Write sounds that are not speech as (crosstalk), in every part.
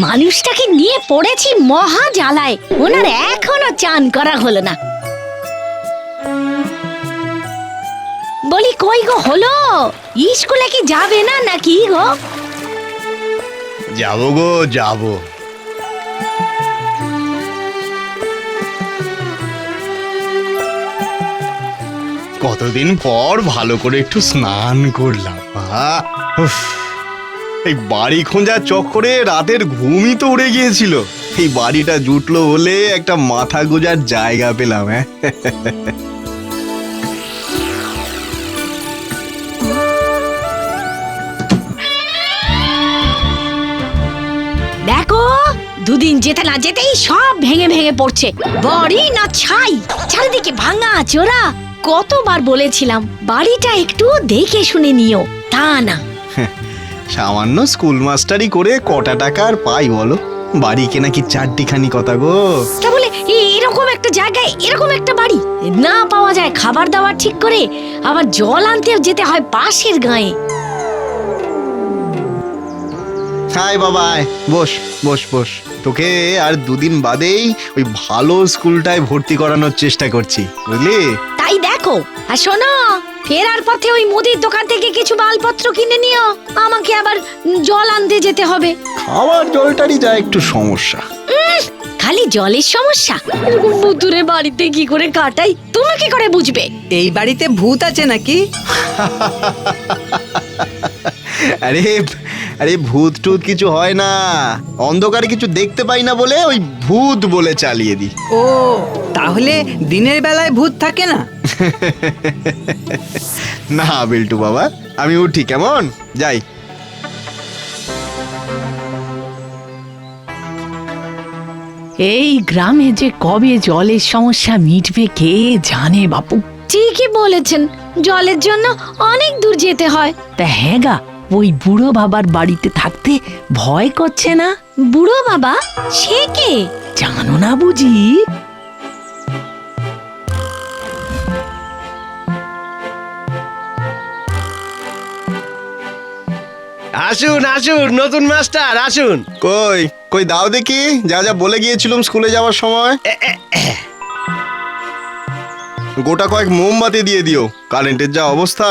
মানুষটাকে নিয়ে পড়েছি মহা জ্বালায় ওনার এখনও চান করা হলো না। বলি, কই গো, হলো? স্কুলে কি যাবে না নাকি গো? যাব গো, যাব। কতদিন পর ভালো করে একটু স্নান করলাম আহ। এই বাড়ি খোঁজার চক্করে রাতের ঘুমই তো উড়ে গিয়েছিল। এই বাড়িটা জুটলো বলে একটা মাথা গোজার জায়গা পেলাম হ্যাঁ। দেখো, দুদিন যেতে না যেতেই সব ভেঙে ভেঙে পড়ছে। বড়ি না ছাই, চারিদিকে ভাঙা চোরা কতবার বলেছিলাম, বাড়িটা একটু দেখে শুনে নিও। তা না। সামান্য স্কুল মাস্টারি করে কটা টাকা আর পাই বলো? বাড়ি কেনা কি চারটিখানি কথা গো? তা বলে এরকম একটা জায়গায় এরকম একটা বাড়ি না পাওয়া যায় খাবার দাবার ঠিক করে আবার জল আনতে যেতে হয় পাশের গায়ে। হাই বাবা আয়। বস বস বস। তোকে আর দুদিন বাদেই ওই ভালো স্কুলটায় ভর্তি করানোর চেষ্টা করছি বুঝলি? দেখো আর শোনো ফেরার পথে ওই মুদির দোকান থেকে কিছু মালপত্র কিনে নিও। আমাকে আবার জল আনতে যেতে হবে। খাওয়ার জলটারই যা একটু সমস্যা। খালি জলের সমস্যা। এরকম বাড়িতে কি করে কাটাই তুমি কি করে বুঝবে? এই বাড়িতে ভূত আছে নাকি? (laughs) আরে আরে ভূত টুত কিছু হয় না। অন্ধকারে কিছু দেখতে পাই না বলে ওই ভূত বলে চালিয়ে দি ও তাহলে দিনের বেলায় ভূত থাকে না? (laughs) না বিল্টু বাবা আমি উঠি কেমন? যাই। এই গ্রামে যে কবে জলের সমস্যা মিটবে কে জানে বাপু। ঠিকই বলেছেন জলের জন্য অনেক দূর যেতে হয়। তা হ্যাঁ গা ওই বুড়ো বাবার বাড়িতে থাকতে ভয় করছে না? বুড়ো বাবা? সে কে? জানো না বুঝি? আসুন আসুন নতুন মাস্টার আসুন। কই কই দাও দেখি যা যা বলে গিয়েছিলাম স্কুলে যাওয়ার সময়। গোটা কয়েক মোমবাতি দিয়ে দিও কারেন্টের যা অবস্থা।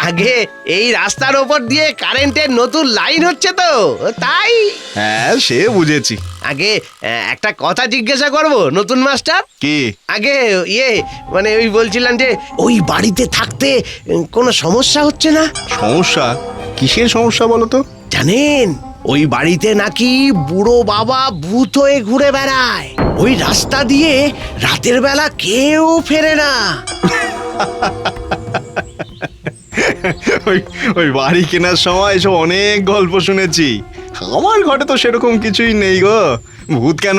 আগে এই রাস্তার ওপর দিয়ে কারেন্টের নতুন লাইন হচ্ছে তো তাই? হ্যাঁ সে বুঝেছি। আগে আহ, একটা কথা জিজ্ঞাসা করব নতুন মাস্টার? কি? আগে ইয়ে মানে ওই বলছিলাম যে ওই বাড়িতে থাকতে উম, কোনো সমস্যা হচ্ছে না? সমস্যা? কিসের সমস্যা বলো তো? জানেন ওই বাড়িতে নাকি বুড়ো বাবা ভূত হয়ে ঘুরে বেড়ায়। ওই রাস্তা দিয়ে রাতের বেলা কেউ ফেরে না। (laughs) (laughs) ওই ওই বাড়ি কেনার সময় এসব অনেক গল্প শুনেছি। আমার ঘরে তো সেরকম কিছুই নেই গো। ভূত কেন?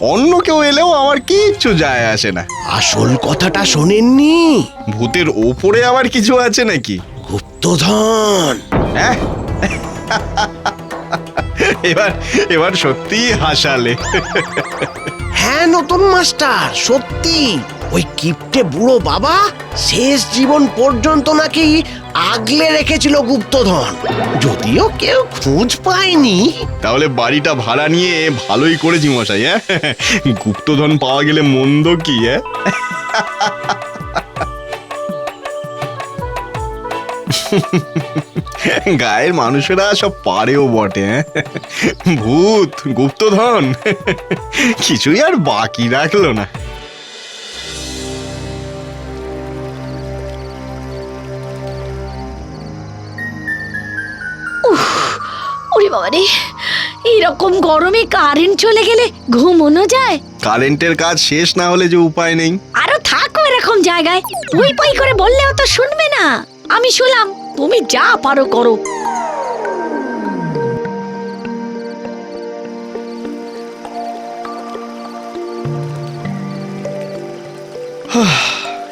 অন্য কেউ এলেও আমার কিচ্ছু যায় আসে না। আসল কথাটা শোনেননি? ভূতের ওপরে আবার কিছু আছে নাকি? গুপ্তধন। হ্যাঁ। এবার এবার সত্যি হাসালে। হ্যাঁ নতুন মাস্টার সত্যি। ওই কিপটে বুড়ো বাবা শেষ জীবন পর্যন্ত নাকি আগলে রেখেছিল গুপ্তধন। যদিও কেউ খোঁজ পায়নি। তাহলে বাড়িটা ভাড়া নিয়ে ভালোই করেছি মশাই হ্যাঁ? গুপ্তধন পাওয়া গেলে মন্দ কি হ্যাঁ? গায়ের মানুষেরা সব পারেও বটে হ্যাঁ? ভূত, গুপ্তধন, কিছুই আর বাকি রাখল না। ওরে বাবা রে এইরকম গরমে কারেন্ট চলে গেলে ঘুমোনো যায়? কারেন্টের কাজ শেষ না হলে যে উপায় নেই। আরও থাকো এরকম জায়গায়। পুই পুই করে বললেও তো শুনবে না। আমি শুনলাম তুমি যা পারো করো।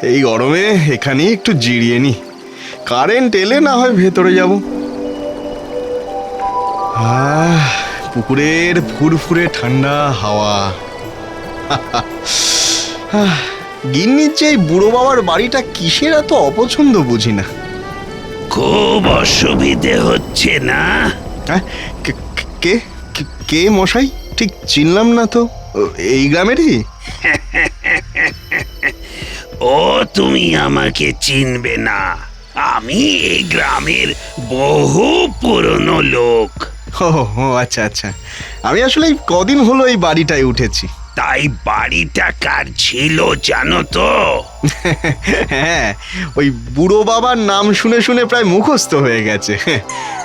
এই গরমে এখানেই একটু জিরিয়ে নি। কারেন্ট এলে না হয় ভেতরে যাব। আহ, পুকুরের ফুরফুরে ঠান্ডা হাওয়া। গিন্নির যে বুড়ো বাবার বাড়িটা কিসের এত অপছন্দ বুঝি না। খুব অসুবিধে হচ্ছে না? হ্যাঁ? কে- কে কে- কে মশাই? ঠিক চিনলাম না তো। এই গ্রামেরই? ও তুমি আমাকে চিনবে না। আমি এই গ্রামের বহু পুরনো লোক। ও ও আচ্ছা আচ্ছা। আমি আসলে এই কদিন হলো এই বাড়িটায় উঠেছি। তাই বাড়িটা কার ছিল জানো তো? হ্যাঁ ওই বুড়ো বাবার নাম শুনে শুনে প্রায় মুখস্থ হয়ে গেছে।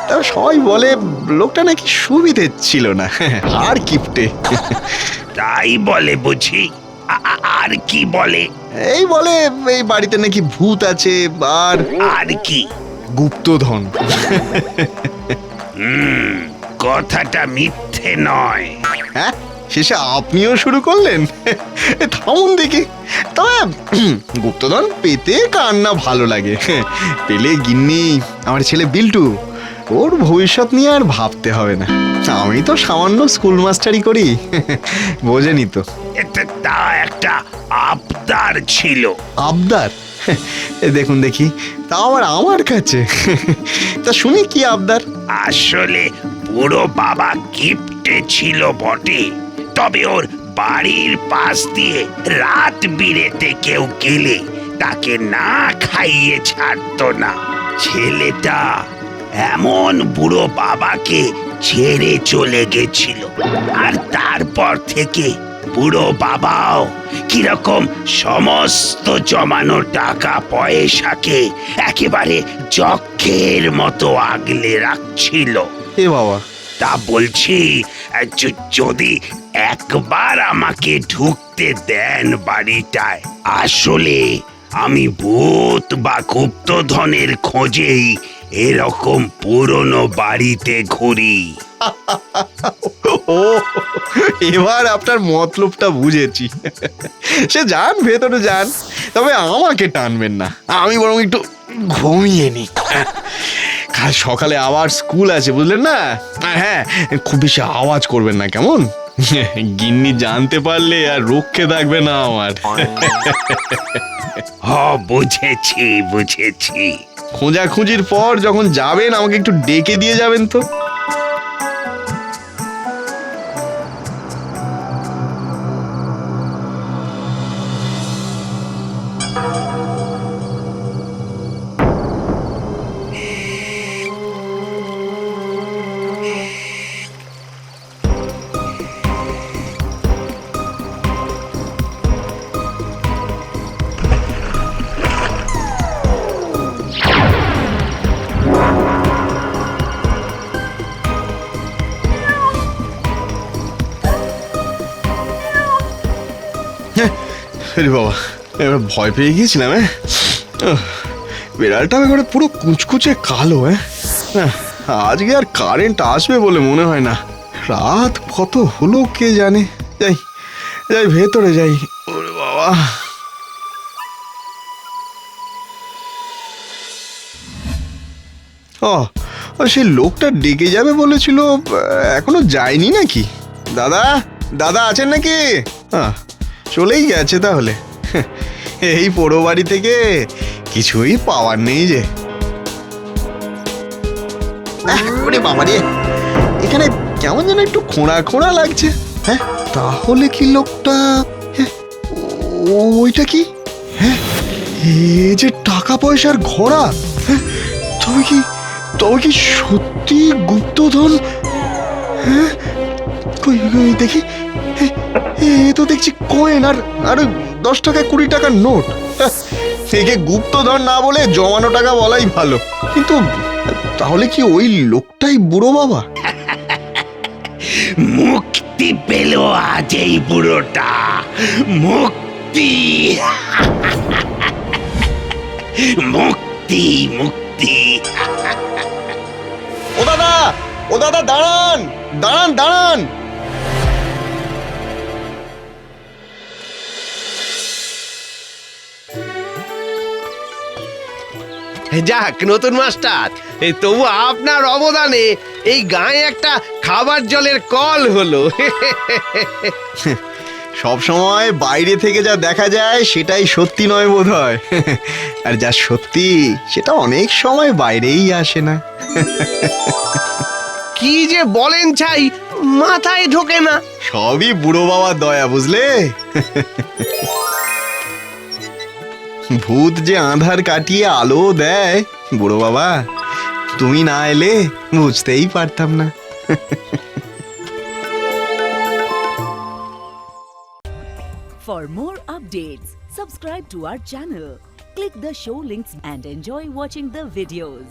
তা সবাই বলে লোকটা নাকি সুবিধে ছিল না। আর কিপটে। তাই বলে বুঝি। আর কি বলে? এই বলে এই বাড়িতে নাকি ভূত আছে আর আর কি? গুপ্তধন। হুম। কথাটা মিথ্যে নয়। হ্যাঁ? শেষে আপনিও শুরু করলেন? থামুন দেখি। তবে গুপ্তধন পেতে কার না ভালো লাগে? পেলে গিন্নি আমার ছেলে বিল্টু ওর ভবিষ্যৎ নিয়ে আর ভাবতে হবে না। আমি তো সামান্য স্কুল মাস্টারি করি। বোঝেনি তো। তা একটা আবদার ছিল। আবদার? দেখুন দেখি। তা আবার আমার কাছে? তা শুনি কি আবদার? আসলে বুড়ো বাবা গিফটে ছিল বটে। তবে ওর বাড়ির পাশ দিয়ে রাত বিরেতে কেউ গেলে তাকে না খাইয়ে ছাড়তো না। ছেলেটা এমন বুড়ো বাবাকে ছেড়ে চলে গেছিল। আর তারপর থেকে বুড়ো বাবাও কীরকম সমস্ত জমানো টাকা পয়সাকে একেবারে যক্ষের মতো আগলে রাখছিল। এ বাবা। তা বলছি য- যদি একবার আমাকে ঢুকতে দেন বাড়িটায় আসলে আমি ভূত বা গুপ্তধনের খোঁজেই এরকম পুরনো বাড়িতে ঘুরি। (laughs) ও এবার আপনার মতলবটা বুঝেছি। সে যান ভেতরে যান। তবে আমাকে টানবেন না। আমি বরং একটু ঘুমিয়ে নি কাল সকালে আবার স্কুল আছে বুঝলেন না? হ্যাঁ খুব বেশি আওয়াজ করবেন না কেমন? গিন্নি জানতে পারলে আর রক্ষে থাকবে না আমার। হ বুঝেছি বুঝেছি। খোঁজাখুঁজির পর যখন যাবেন আমাকে একটু ডেকে দিয়ে যাবেন তো? আরে বাবা এবার ভয় পেয়ে গিয়েছিলাম হ্যাঁ? বিড়ালটা এবারে পুরো কুচকুচে কালো হ্যাঁ? আজকে আর কারেন্ট আসবে বলে মনে হয় না। রাত কত হলো কে জানে? যাই যাই ভেতরে যাই। ওরে বাবা। ও সেই লোকটা ডেকে যাবে বলেছিল এখনও যায়নি নাকি? দাদা দাদা আছেন নাকি? আহ, চলেই গেছে তাহলে। (laughs) এই পোড়ো বাড়ি থেকে কিছুই পাওয়ার নেই যে। এখানে কেমন যেন একটু খোঁড়া খোঁড়া লাগছে। হ্যাঁ তাহলে কি লোকটা হ্যাঁ, ওইটা কি? হ্যাঁ এ যে টাকা পয়সার ঘোড়া। হ্যাঁ তবে কি তবে কি সত্যি গুপ্তধন? হ্যাঁ দেখি। এ, তো দেখছি কয়েন আর আর ওই দশ টাকা কুড়ি টাকার নোট হ্যাঁ, একে গুপ্তধন না বলে জমানো টাকা বলাই ভালো। কিন্তু তাহলে কি ওই লোকটাই বুড়ো বাবা? মুক্তি পেল আজ এই বুড়োটা। মুক্তি। মুক্তি মুক্তি। ও দাদা ও দাদা দাঁড়ান দাঁড়ান দাঁড়ান। যাক নতুন মাস্টার এই তবু আপনার অবদানে এই গায়ে একটা খাবার জলের কল হলো। সব সময় বাইরে থেকে যা দেখা যায় সেটাই সত্যি নয় বোধ হয় আর যা সত্যি সেটা অনেক সময় বাইরেই আসে না। কি যে বলেন চাই মাথায় ঢোকে না। সবই বুড়ো বাবার দয়া বুঝলে? ভূত যে আধার কাটিয়ে আলো দেয় বুড়ো বাবা তুমি না এলে বুঝতেই পারতাম না For more updates, subscribe to our channel, click the show links and enjoy watching the videos.